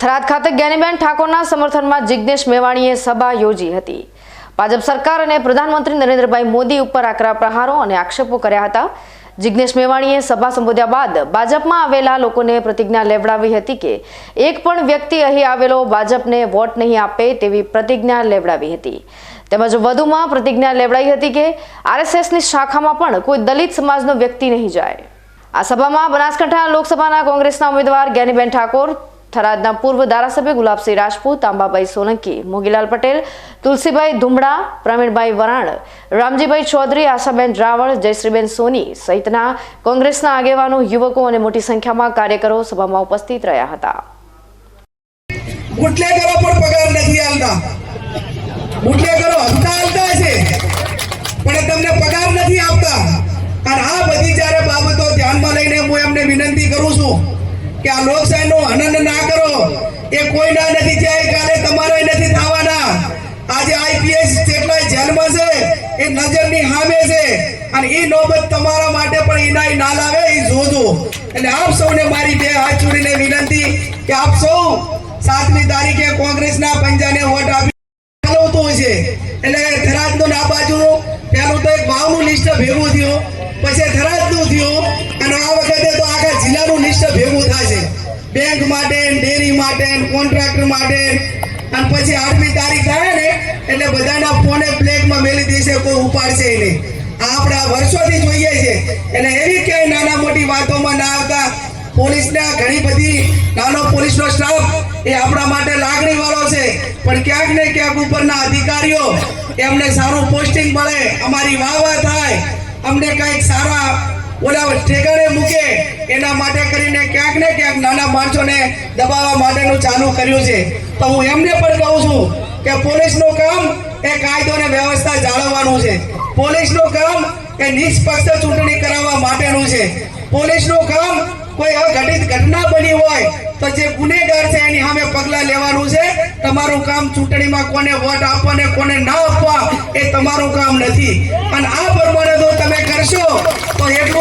થરાદ ખાતે જ્ઞાનીબેન ઠાકોરના સમર્થનમાં જિજ્ઞેશ મેવાણીએ સભા યોજી હતી. ભાજપ સરકાર અને પ્રધાનમંત્રી નરેન્દ્રભાઈ મોદી ઉપર આકરા પ્રહારો અને આક્ષેપો કર્યા હતા. જિજ્ઞેશ મેવાણીએ સભા સંબોધ્યા બાદ ભાજપમાં આવેલા લોકોને પ્રતિજ્ઞા લેવડાવી હતી કે એક પણ વ્યક્તિ અહીં આવેલો ભાજપને વોટ નહીં આપે તેવી પ્રતિજ્ઞા લેવડાવી હતી. તેમજ વધુમાં પ્રતિજ્ઞા લેવડાવી હતી કે આરએસએસની શાખામાં પણ કોઈ દલિત સમાજનો વ્યક્તિ નહીં જાય. આ સભામાં બનાસકાંઠા લોકસભાના કોંગ્રેસના ઉમેદવાર જ્ઞાનીબેન ઠાકોર થરાદના પૂર્વ ધારાસભ્ય ગુલાબસિંહ રાજપૂત, આંબાભાઈ સોલંકી, મોગીલાલ પટેલ, તુલસીભાઈ ધુમડા, પ્રવીણભાઈ વરાણ, રામજીભાઈ ચૌધરી, આશાબેન રાવળ, જયશ્રીબેન સોની સહિતના કોંગ્રેસના આગેવાનો, યુવકો અને મોટી સંખ્યામાં કાર્યકરો સભામાં ઉપસ્થિત રહ્યા હતા. વિનંતી કરું છું કે આ લોકશાહીનો હનન ના કરો. એ કોઈના નથી. જાય કાલે તમારે નથી થવાના. આજે આઈપીએસ જેટલા જેલમાં છે, એ નજરની સામે છે. અને એ નોબત તમારા માટે પણ ઈનાય ના લાવે એ જોજો. એટલે આપ સૌને મારી બે હાથ જોડીને વિનંતી કે આપ સૌ સાતમી તારીખે કોંગ્રેસના પંજાને વોટ આપી ચાલવતું છે. એટલે થરાદનું ના બાજુ પેલું તો એક ભાવનું લિસ્ટ ભેગું થયું. પછી થરાદનું જિલ્લાનું ભેગું થાય છે. બેંક માટે ડેરી માટે કોન્ટ્રાક્ટર માટે. અને પછી આઠમી તારીખ થાય ને, એટલે બધાના ફોને બ્લેકમાં મેલી દેશે કોઈ ઉપાડશે નહીં. આપણા વર્ષોથી જોઈએ છે. એટલે એવી ક્યાંય નાના મોટી વાતોમાં ના આવતા પોલીસના ઘણી બધી નાનો પોલીસનો સ્ટાફ એ આપણા માટે લાગણી વાળો છે. પણ ક્યાંક ને ક્યાંક ઉપરના અધિકારીઓ એમને સારું પોસ્ટિંગ મળે, અમારી વાહ વાહ થાય. અમને કંઈક સારા કામ કોઈ અઘટિત ઘટના બની હોય તો જે ગુનેગાર છે એની સામે પગલાં લેવાનું છે. તમારું કામ ચૂંટણીમાં કોને વોટ આપવા ને કોને ના આપવા એ તમારું કામ નથી. અને આ પ્રમાણે જો તમે કરશો, તો એટલું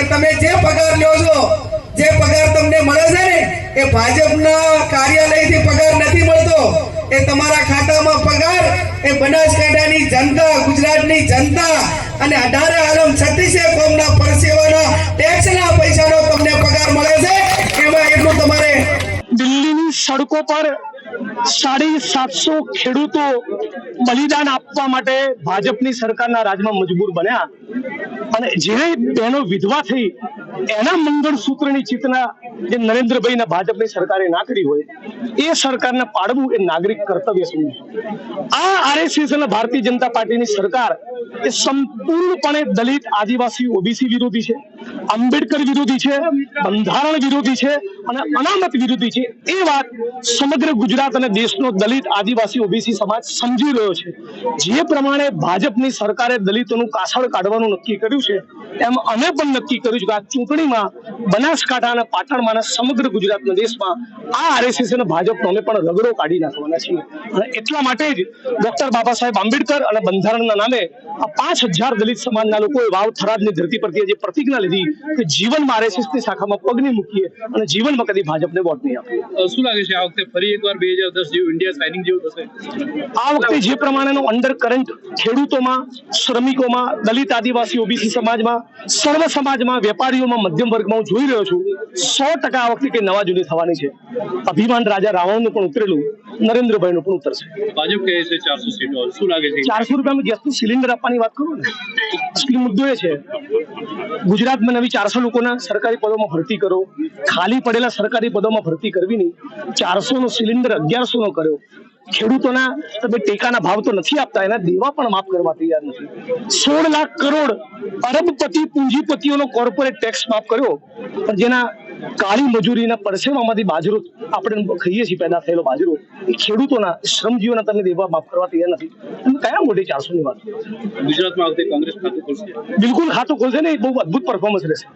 કે તમે જે પગાર લ્યો છો, જે પગાર તમને મળે છે ને, એ ભાજપના કાર્યાલયથી પગાર નથી મળતો. એ તમારા ખાતામાં પગાર, એ બનાસકાંઠાની જનતા, ગુજરાતની જનતા અને અઢારે આલમ છત્રીસે કોમના પરસેવાના ટેક્સના પૈસાનો તમને પગાર મળે છે. સડકો પર સાડી સાતસો ખેડૂતો બલિદાન આપવા માટે ભાજપની સરકારના રાજમાં મજબૂર બન્યા. અને જે બહેનો વિધવા થઈ, એના મંગળસૂત્રની ચેતના જે નરેન્દ્રભાઈ ભાજપની સરકારે ના હોય, એ સરકારને પાડવું એ નાગરિક કર્તવ્ય સમજવું આ આરએસએસ અને ભારતીય જનતા પાર્ટીની સરકાર એ સંપૂર્ણપણે દલિત, આદિવાસી, ઓબીસી વિરોધી છે. આંબેડકર વિરોધી છે, બંધારણ વિરોધી છે અને અનામત વિરોધી છે. એ વાત સમગ્ર ગુજરાત અને દેશનો દલિત આદિવાસી ઓબીસી સમાજ સમજી રહ્યો છે. જે પ્રમાણે ભાજપની સરકારે દલિતોનું કાસળ કાઢવાનું નક્કી કર્યું છે, એમ અમે પણ નક્કી કર્યું છે કે આ ચૂંટણીમાં બનાસકાંઠા અને પાટણમાં અને સમગ્ર ગુજરાતના દેશમાં આ આરએસએસ અને ભાજપનો અમે પણ રગડો કાઢી નાખવાના છીએ. અને એટલા માટે જ ડોક્ટર બાબા સાહેબ આંબેડકર અને બંધારણના નામે આ પાંચ હજાર દલિત સમાજના લોકોએ વાવ થરાદની ધરતી પરથી જે પ્રતિજ્ઞા લીધી કે જીવન મારે છે તે શાખામાં પગ નહીં મૂકીએ અને જીવનમાં કદી ભાજપને વોટ નહીં આપીએ. શું લાગે છે આ વખતે ફરી એકવાર બે હજાર દસ જેવું ઇન્ડિયા સાઇનિંગ જેવું થશે? આ વખતે જે પ્રમાણેનો અંડર કરંટ ખેડૂતોમાં શ્રમિકોમાં દલિત આદિવાસી ઓબીસી સમાજમાં સર્વ સમાજમાં વેપારીઓમાં મધ્યમ વર્ગમાં હું જોઈ રહ્યો છું સો ટકા આ વખતે કંઈ નવા જૂની થવાની છે. અભિમાન રાજા રાવણનું પણ ઉતરેલું. નરેન્દ્રભાઈનું પણ ઉતરશે ભાજપ કહે છે ચારસો સીટો. શું લાગે છે? ચારસો રૂપિયામાં ગેસનું સિલિન્ડર આપવાની વાત કરું ને. અસલી મુદ્દો એ છે. ગુજરાતમાં નવી ચારસો લોકોના સરકારી પદોમાં ભરતી કરો. ખાલી પડેલા સરકારી પદોમાં ભરતી કરવી નહીં ચારસો નો સિલિન્ડર અગિયારસો નો કર્યો. ખેડૂતોના તમે ટેકાના ભાવ તો નથી આપતા એના દેવા પણ માફ કરવા તૈયાર નથી. સોળ લાખ કરોડ અરબપતિ પૂંજીપતિઓનો કોર્પોરેટ ટેક્સ માફ કર્યો. પણ જેના કાળી મજૂરીના પરસેવામાંથી બાજરો આપણે ખાઈએ છીએ પેદા થયેલો બાજરો. એ ખેડૂતોના શ્રમજીવીઓના તમે દેવા માફ કરવા તૈયાર નથી. તમે કયા મોટી ચારસો ની વાત? ગુજરાતમાં આ કોંગ્રેસ ખાતું ખોલશે. બિલકુલ ખાતું ખોલશે ને એ બહુ અદભુત પરફોર્મન્સ રહેશે.